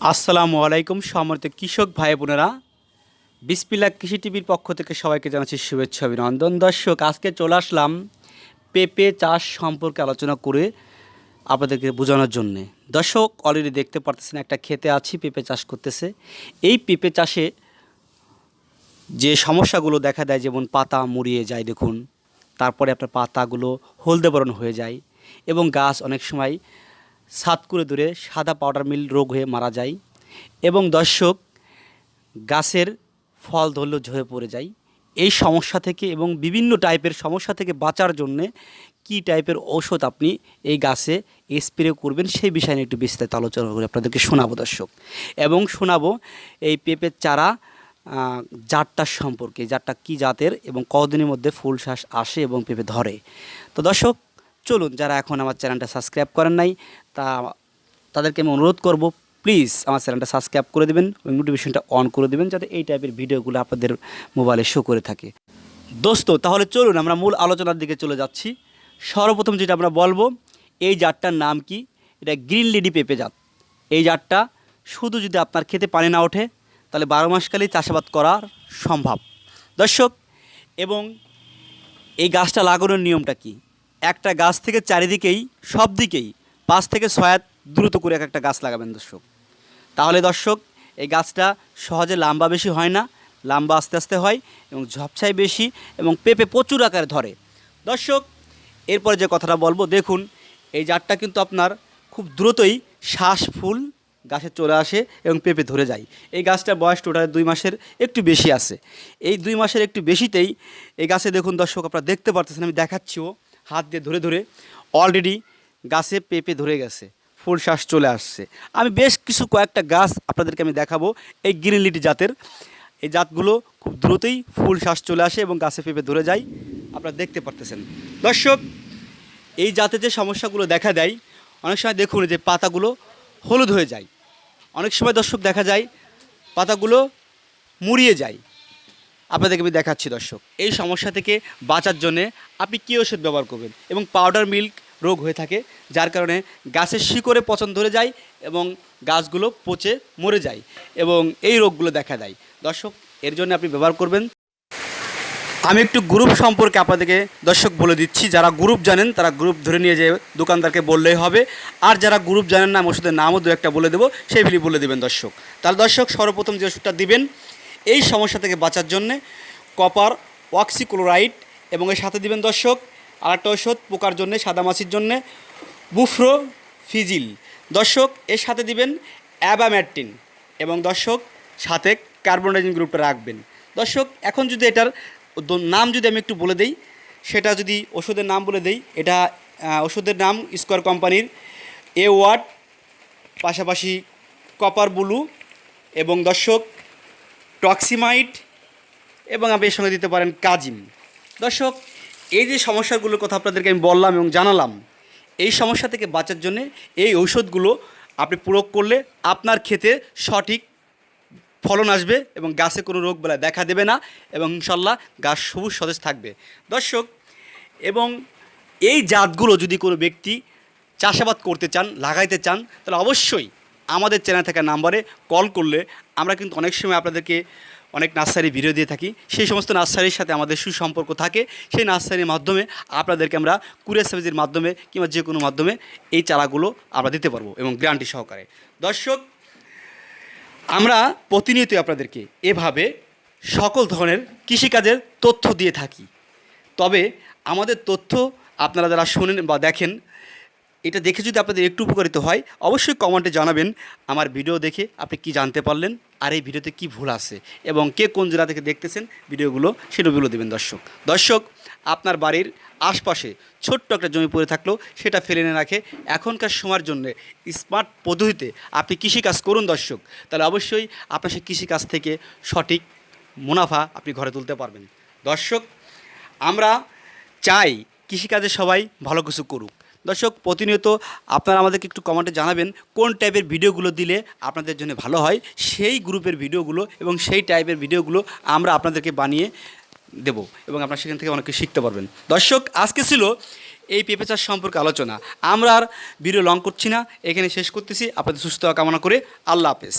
আসসালামু আলাইকুম সম্মানিত কৃষক ভাই বোনেরা। বিসপিল্লা কৃষি টিভির পক্ষ থেকে সবাইকে জানাচ্ছি শুভেচ্ছা, অভিনন্দন। দর্শক, আজকে চলে আসলাম পেঁপে চাষ সম্পর্কে আলোচনা করে আপনাদেরকে বোঝানোর জন্যে। দর্শক অলরেডি দেখতে পারতেছেন একটা খেতে আছি, পেঁপে চাষ করতেছে। এই পেঁপে চাষে যে সমস্যাগুলো দেখা দেয়, যেমন পাতা মুড়িয়ে যায়, দেখুন। তারপরে আপনার পাতাগুলো হলদে বরণ হয়ে যায় এবং গাছ অনেক সময় সাত করে দূরে সাদা পাউডার মিল রোগ হয়ে মারা যায় এবং দর্শক, গাছের ফল ধরলেও ঝরে পড়ে যায়। এই সমস্যা থেকে এবং বিভিন্ন টাইপের সমস্যা থেকে বাঁচার জন্যে কী টাইপের ঔষধ আপনি এই গাছে স্প্রে করবেন সেই বিষয় নিয়ে একটু বিস্তারিত আলোচনা করে আপনাদেরকে শোনাবো দর্শক। এবং শোনাবো এই পেঁপের চারা জাতটার সম্পর্কে, জাতটা কী জাতের এবং কদিনের মধ্যে ফুল শ্বাস আসে এবং পেঁপে ধরে। তো দর্শক চলুন, যারা এখন আমার চ্যানেলটা সাবস্ক্রাইব করেন নাই, তা তাদেরকে আমি অনুরোধ করব, প্লিজ আমার চ্যানেলটা সাবস্ক্রাইব করে দেবেন এবং নোটিফিকেশনটা অন করে দেবেন যাতে এই টাইপের ভিডিওগুলো আপনাদের মোবাইলে শো করে থাকে। দোস্ত, তাহলে চলুন আমরা মূল আলোচনার দিকে চলে যাচ্ছি। সর্বপ্রথম যেটা আমরা বলব, এই জাতটার নাম কি? এটা গ্রিন লিডি পেঁপে জাত। এই জাতটা শুধু যদি আপনার খেতে পানি না ওঠে, তাহলে বারো মাসকালেই চাষাবাদ করার সম্ভব। দর্শক, এবং এই গাছটা লাগানোর নিয়মটা কি? একটা গাছ থেকে চারিদিকেই, সব দিকেই পাঁচ থেকে ছয়াত দ্রুত করে এক একটা গাছ লাগাবেন দর্শক। তাহলে দর্শক, এই গাছটা সহজে লাম্বা বেশি হয় না, লাম্বা আস্তে আস্তে হয় এবং ঝপছাই বেশি এবং পেঁপে প্রচুর আকারে ধরে। দর্শক, এরপরে যে কথাটা বলব, দেখুন, এই জাতটা কিন্তু আপনার খুব দ্রুতই শ্বাস ফুল গাছে চলে আসে এবং পেঁপে ধরে যায়। এই গাছটার বয়স টোটাল দুই মাসের একটু বেশি আছে। এই দুই মাসের একটু বেশিতেই এই গাছে দেখুন দর্শক, আপনারা দেখতে পারতেছেন, আমি দেখাচ্ছিও হাত দিয়ে ধরে ধরে অলরেডি গাছে পেঁপে ধরে গেছে, ফুল শ্বাস চলে আসছে। আমি বেশ কিছু কয়েকটা গাছ আপনাদেরকে আমি দেখাবো এই গ্রিন লিটি জাতের। এই জাতগুলো খুব দ্রুতই ফুল শ্বাস চলে আসে এবং গাছে পেঁপে ধরে যায়। আপনারা দেখতে পারতেছেন। দর্শক, এই জাতের যে সমস্যাগুলো দেখা দেয়, অনেক সময় দেখুন যে পাতাগুলো হলুদ হয়ে যায়। অনেক সময় দর্শক দেখা যায়, পাতাগুলো মুড়িয়ে যায়। আপনাদেরকে আমি দেখাচ্ছি, দর্শক। এই সমস্যা থেকে বাঁচার জন্যে আপনি কী ওষুধ ব্যবহার করবেন? এবং পাউডার মিল্ক রোগ হয়ে থাকে, যার কারণে গাছের শিকড়ে পচন ধরে যায় এবং গাছগুলো পচে মরে যায় এবং এই রোগগুলো দেখা দেয়। দর্শক, এর জন্য আপনি ব্যবহার করবেন। আমি একটু গ্রুপ সম্পর্কে আপনাদেরকে, দর্শক, বলে দিচ্ছি। যারা গ্রুপ জানেন, তারা গ্রুপ ধরে নিয়ে যে দোকানদারকে বললেই হবে। আর যারা গ্রুপ জানেন না, ওষুধের নামও দু একটা বলে দেবো সেইগুলি বলে দেবেন, দর্শক। তাহলে দর্শক, সর্বপ্রথম যে ওষুধটা দিবেন এই সমস্যা থেকে বাঁচার জন্যে কপার ওয়াক্সিক্লোরাইড এবং এর সাথে দিবেন দর্শক আর একটা ওষুধ পোকার জন্যে সাদামাছির জন্যে বুফ্রো ফিজিল দর্শক, এর সাথে দিবেন অ্যাবাম্যাটিন এবং দর্শক, সাথে কার্বনডাইজিন গ্রুপটা রাখবেন। দর্শক, এখন যদি এটার নাম যদি আমি একটু বলে দেই, সেটা যদি ওষুধের নাম বলে দেই, এটা ওষুধের নাম স্কোয়ার কোম্পানির এ ওয়াট পাশাপাশি কপার ব্লু এবং দর্শক টক্সিমাইট এবং আপনি এর সঙ্গে দিতে পারেন কাজিম। দর্শক, এই যে সমস্যাগুলোর কথা আপনাদেরকে আমি বললাম এবং জানালাম, এই সমস্যা থেকে বাঁচার জন্য এই ঔষধগুলো আপনি প্রয়োগ করলে আপনার ক্ষেতে সঠিক ফলন আসবে এবং গাছে কোনো রোগ বেলা দেখা দেবে না এবং ইনশাল্লাহ গাছ সবুজ সতেজ থাকবে। দর্শক, এবং এই জাতগুলো যদি কোনো ব্যক্তি চাষাবাদ করতে চান, লাগাইতে চান, তাহলে অবশ্যই আমাদের চ্যানেল থাকা নাম্বারে কল করলে আমরা কিন্তু অনেক সময় আপনাদেরকে অনেক নার্সারি ভিডিও দিয়ে থাকি। সেই সমস্ত নার্সারির সাথে আমাদের সুসম্পর্ক থাকে। সেই নার্সারির মাধ্যমে আপনাদেরকে আমরা কুরিয়ার সার্ভিসের মাধ্যমে কিংবা যে কোনো মাধ্যমে এই চারাগুলো আমরা দিতে পারব এবং গ্যারান্টি সহকারে। দর্শক, আমরা প্রতিনিয়তই আপনাদেরকে এভাবে সকল ধরনের কৃষিকাজের তথ্য দিয়ে থাকি। তবে আমাদের তথ্য আপনারা যারা শোনেন বা দেখেন এটা দেখে যদি আপনাদের একটু উপকারিত হয়, অবশ্যই কমেন্টে জানাবেন আমার ভিডিও দেখে আপনি কি জানতে পারলেন আর এই ভিডিওতে কি ভুল আছে এবং কে কোন জেলা থেকে দেখতেছেন ভিডিওগুলো সেটাগুলো দেবেন দর্শক। দর্শক, আপনার বাড়ির আশপাশে ছোট্ট একটা জমি পড়ে থাকলেও সেটা ফেলে না রাখে এখনকার সময়ের জন্য স্মার্ট পদ্ধতিতে আপনি কৃষিকাজ করুন দর্শক। তাহলে অবশ্যই আপনার সেই কৃষিকাজ থেকে সঠিক মুনাফা আপনি ঘরে তুলতে পারবেন। দর্শক, আমরা চাই কৃষিকাজে সবাই ভালো কিছু করুক। দর্শক, প্রতিনিয়ত আপনারা আমাদেরকে একটু কমেন্টে জানাবেন, কোন টাইপের ভিডিওগুলো দিলে আপনাদের জন্য ভালো হয়, সেই গ্রুপের ভিডিওগুলো এবং সেই টাইপের ভিডিওগুলো আমরা আপনাদেরকে বানিয়ে দেব এবং আপনারা সেখান থেকে অনেক শিখতে পারবেন। দর্শক, আজকে ছিল এই পেঁপে চাষ সম্পর্কে আলোচনা। আমরা আর ভিডিও লং করছি না, এখানে শেষ করতেছি। আপনাদের সুস্থ কামনা করে আল্লাহ হাফেজ।